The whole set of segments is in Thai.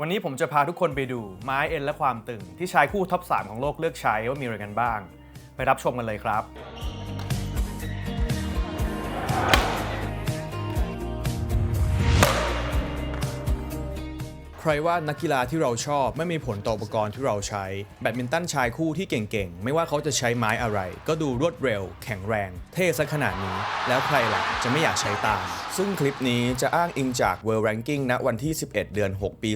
วันนี้ผมจะพาทุกคนไปดูไม้เอ็นและความตึง ที่ชายคู่ท็อป 3 ของโลกเลือกใช้ว่ามีอะไรกันบ้าง ไปรับชมกันเลยครับ ใครว่านักกีฬาที่เราชอบไม่มีผลต่ออุปกรณ์ที่เราใช้ แบดมินตันชายคู่ที่เก่งๆ ไม่ว่าเขาจะใช้ไม้อะไร ก็ดูรวดเร็ว แข็งแรง เท่ซะขนาดนี้ แล้วใครล่ะจะไม่อยากใช้ตาม ซึ่งคลิปนี้จะอ้างอิงจาก World Ranking ณวันที่ 11 เดือน 6 ปี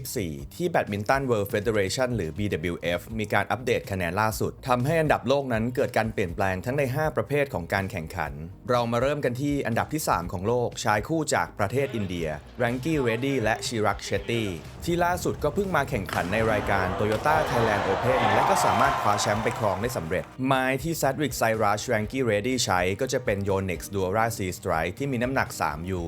2024 ที่ Badminton World Federation หรือ BWF มีการอัปเดตคะแนนล่าสุดทำให้อันดับโลกนั้นเกิดการเปลี่ยนแปลงทั้งใน 5 ประเภทของการแข่งขัน เรามาเริ่มกันที่อันดับที่ 3 ของโลกชายคู่จากประเทศอินเดีย r a n k y Reddy และ Chirag Shetty ที่ล่าสุดก็เพิ่งมาแข่งขันในรายการ Toyota Thailand Open และก็สามารถคว้าแชมป์ไปครองได้สำเร็จ ไม้ที่ Sadwick s y r u s h r a n k y Ready ใช้ก็จะเป็น Yonex Dura C Strike ที่มีน้ำหนัก 3U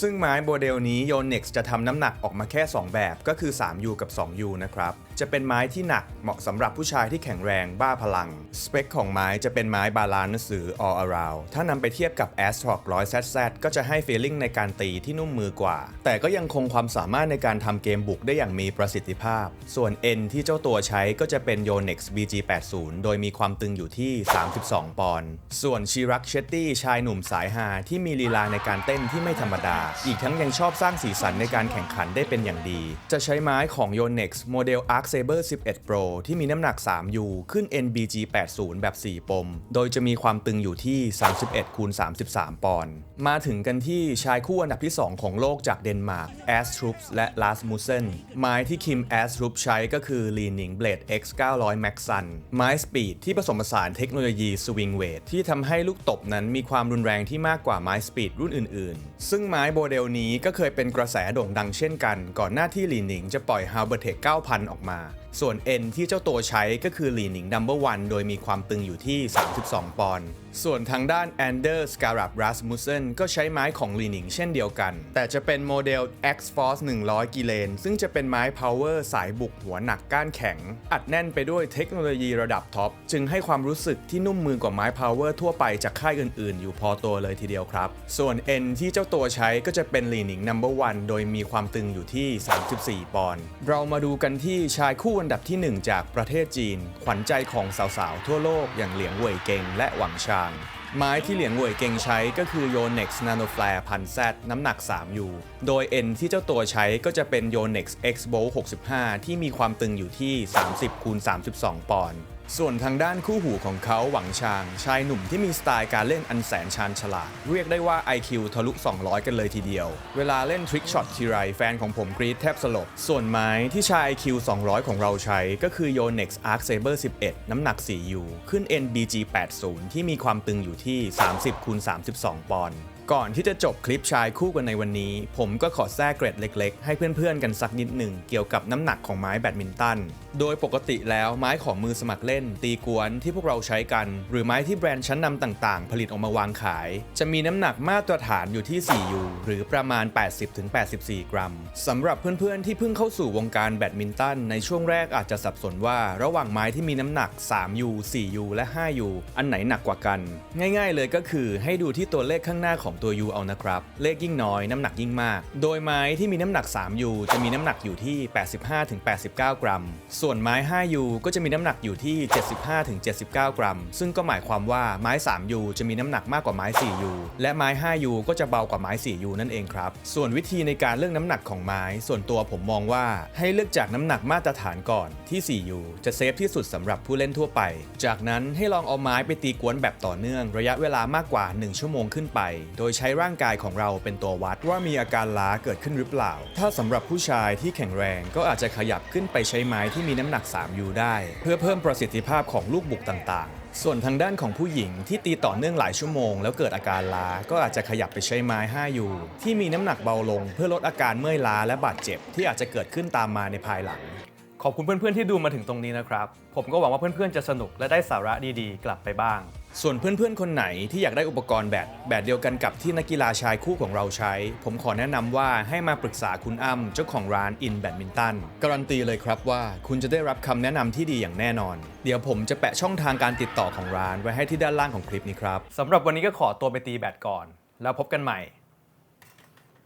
ซึ่งไม้โมเดลนี้ Yonex จะทำน้ำหนักออกมาแค่ 2 แบบก็คือ 3U กับ 2U นะครับ จะเป็นไม้ที่หนักเหมาะสำหรับผู้ชายที่แข็งแรงบ้าพลัง สเปคของไม้จะเป็นไม้บาลานซ์หรือ all around ถ้านำไปเทียบกับ a s t r o c 100ZZ ก็จะให้ feeling ในการตีที่นุ่มมือกว่า แต่ก็ยังคงความสามารถในการทำเกมบุกได้อย่างมีประสิทธิภาพ ส่วน N ที่เจ้าตัวใช้ก็จะเป็น Yonex BG80 โดยมีความตึงอยู่ที่ 32 ปอนด์ส่วนชิรักเชตตี้ชายหนุ่มสายฮาที่มีลีลาในการเต้นที่ไม่ธรรมดา อีกทั้งยังชอบสร้างสีสันในการแข่งขันได้เป็นอย่างดี จะใช้ไม้ของ Yonex โมเดล Arc Saber 11 Pro ที่มีน้ำหนัก 3U ขึ้น NBG 80 แบบ 4 ปม โดยจะมีความตึงอยู่ที่ 31คูณ33 ปอนด์ มาถึงกันที่ชายคู่อันดับที่ 2 ของโลกจากเดนมาร์ก a s t r u p s และ Lars Mussen ไม้ที่คิม a s t r u p ใช้ก็คือ Leaning Blade X 900 Max Sun ไม้สปีดที่ผสมผสานเทคโนโลยี Swing Weight ที่ทำให้ลูกตบนั้นมีความรุนแรงที่มากกว่าไม้สปีดรุ่นอื่น ๆ ซึ่งไม้โมเดลนี้ก็เคยเป็นกระแสโด่งดังเช่นกัน ก่อนหน้าที่ Leaning จะปล่อย h a l b e r t e c 9000 ออกมา Nah, ส่วน N ที่เจ้าตัวใช้ก็คือ Leaning Number One โดยมีความตึงอยู่ที่ 32 ปอนด์ ส่วนทางด้าน Ander s c a r a b Rasmussen ก็ใช้ไม้ของ Leaning เช่นเดียวกัน แต่จะเป็นโมเดล X Force 100 กิเลน ซึ่งจะเป็นไม้ Power สายบุกหัวหนักก้านแข็ง อัดแน่นไปด้วยเทคโนโลยีระดับท็อป จึงให้ความรู้สึกที่นุ่มมือกว่าไม้ Power ทั่วไปจากค่ายอื่นๆ อยู่พอตัวเลยทีเดียวครับ ส่วน N ที่เจ้าตัวใช้ก็จะเป็น Leaning Number One โดยมีความตึงอยู่ที่ 34 ปอนด์เรามาดูกันที่ชายคู่อันดับที่ 1 จากประเทศจีน ขวัญใจของสาวๆ ทั่วโลกอย่างเหลียงเว่ยเกงและหวังชาง ไม้ที่เหลียงเว่ยเกงใช้ก็คือ Yonex Nano Flare พันแซน้ำหนัก 3U โดย N ที่เจ้าตัวใช้ก็จะเป็น Yonex X Bolt 65 ที่มีความตึงอยู่ที่ 30คูณ32 ปอนด์ ส่วนทางด้านคู่หูของเขาหวังชาง ชายหนุ่มที่มีสไตล์การเล่นอันแสนชาญฉลาด เรียกได้ว่า IQ ทะลุ 200 กันเลยทีเดียว เวลาเล่นทริกช็อตทีไรแฟนของผมกรี๊ดแทบสลบ ส่วนไม้ที่ชาย IQ 200 ของเราใช้ก็คือ Yonex Arc Saber 11 น้ำหนัก 4U ขึ้น NBG 80 ที่มีความตึงอยู่ที่ 30คูณ32 ปอนด์ ก่อนที่จะจบคลิปชายคู่กันในวันนี้ ผมก็ขอแทรกเกร็ดเล็กๆ ให้เพื่อนๆกันสักนิดหนึ่งเกี่ยวกับน้ำหนักของไม้แบดมินตัน โดยปกติแล้วไม้ของมือสมัครเล่น ตีกวนที่พวกเราใช้กัน หรือไม้ที่แบรนด์ชั้นนำต่างๆ ผลิตออกมาวางขาย จะมีน้ำหนักมาตรฐานอยู่ที่ 4U หรือประมาณ 80-84 กรัมสำหรับเพื่อนๆที่เพิ่งเข้าสู่วงการแบดมินตันในช่วงแรกอาจจะสับสนว่าระหว่างไม้ที่มีน้ำหนัก 3U 4U และ 5U อันไหนหนักกว่ากัน ง่าย ๆ เลยก็คือให้ดูที่ตัวเลขข้างหน้าของตัว U เอานะครับ เลขยิ่งน้อยน้ำหนักยิ่งมาก โดยไม้ที่มีน้ำหนัก 3U จะมีน้ำหนักอยู่ที่ 85-89 กรัม ส่วนไม้ 5U ก็จะมีน้ำหนักอยู่ที่ 75-79 กรัม ซึ่งก็หมายความว่าไม้ 3U จะมีน้ำหนักมากกว่าไม้ 4U และไม้ 5U ก็จะเบากว่าไม้ 4U นั่นเองครับ ส่วนวิธีในการเลือกน้ำหนักของไม้ ส่วนตัวผมมองว่าให้เลือกจากน้ำหนักมาตรฐานก่อนที่ 4U จะเซฟที่สุดสำหรับผู้เล่นทั่วไป จากนั้นให้ลองเอาไม้ไปตีกวนแบบต่อเนื่อง ระยะเวลามากกว่า 1 ชั่วโมงขึ้นไป โดยยใช้ร่างกายของเราเป็นตัววัดว่ามีอาการล้าเกิดขึ้นหรือเปล่า ถ้าสำหรับผู้ชายที่แข็งแรงก็อาจจะขยับขึ้นไปใช้ไม้ที่มีน้ำหนัก 3U ได้ เพื่อเพิ่มประสิทธิภาพของลูกบุกต่างๆ ส่วนทางด้านของผู้หญิงที่ตีต่อเนื่องหลายชั่วโมงแล้วเกิดอาการล้าก็อาจจะขยับไปใช้ไม้ 5U ที่มีน้ำหนักเบาลง เพื่อลดอาการเมื่อยล้าและบาดเจ็บที่อาจจะเกิดขึ้นตามมาในภายหลัง ขอบคุณเพื่อนๆที่ดูมาถึงตรงนี้นะครับ ผมก็หวังว่าเพื่อนๆจะสนุกและได้สาระดีๆ กลับไปบ้าง ส่วนเพื่อนๆ คนไหนที่อยากได้อุปกรณ์แบดแบบเดียวกันกับที่นักกีฬาชายคู่ของเราใช้ ผมขอแนะนำว่าให้มาปรึกษาคุณอ้ำเจ้าของร้านอินแบดมินตันการันตีเลยครับว่าคุณจะได้รับคำแนะนำที่ดีอย่างแน่นอน เดี๋ยวผมจะแปะช่องทางการติดต่อของร้านไว้ให้ที่ด้านล่างของคลิปนี้ครับสำหรับวันนี้ก็ขอตัวไปตีแบดก่อน แล้วพบกันใหม่